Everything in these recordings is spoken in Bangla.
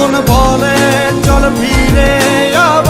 মন বলে চল ফিরে আবার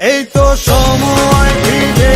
এই তো সময় ফিরে